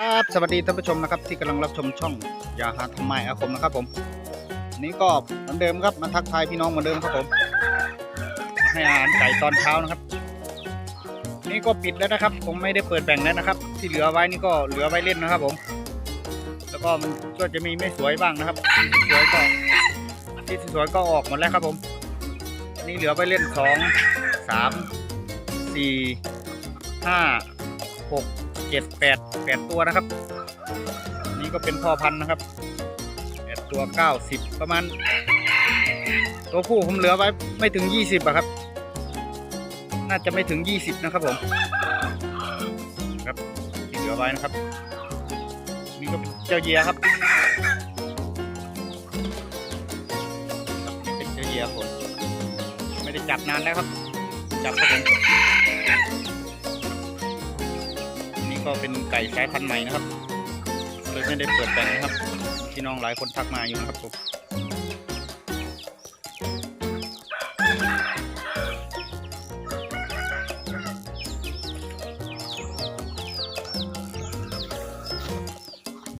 ครับสวัสดีท่านผู้ชมนะครับที่กำลังรับชมช่องยาหาทำไมอาคมนะครับผมวันนี้ก็เหมือนเดิมครับมาทักทายพี่น้องเหมือนเดิมครับผมให้อาหารไก่ตอนเช้านะครับ นี่ก็ปิดแล้วนะครับผมไม่ได้เปิดแบ่งแล้วนะครับ ที่เหลือไว้นี่ก็เหลือไว้เล่นนะครับผม แล้วก็มันก็จะมีไม่สวยบ้างนะครับที่สวยก็ที่สวยก็ออกหมดแล้วครับผมอันนี้เหลือไว้เล่นสองสามสี่ห้าหก จ็ดแปดแปดตัวนะครับ นี่ก็เป็นพ่อพันธุ์นะครับแปดตัวเก้าสิบประมาณ ตัวผู้ผมเหลือไว้ไม่ถึงยี่สิบอะครับ น่าจะไม่ถึงยี่สิบนะครับผม ครับที่เหลือไว้นะครับ นี่ก็เป็นเจ้าเยียครับเป็นเจ้าเยียผมไม่ได้จับนานแล้วครับ จับครับผม ก็เป็นไก่สายพันธุ์ใหม่นะครับเลยไม่ได้เปิดแบ่งนะครับพี่น้องหลายคนทักมาอยู่นะครับผม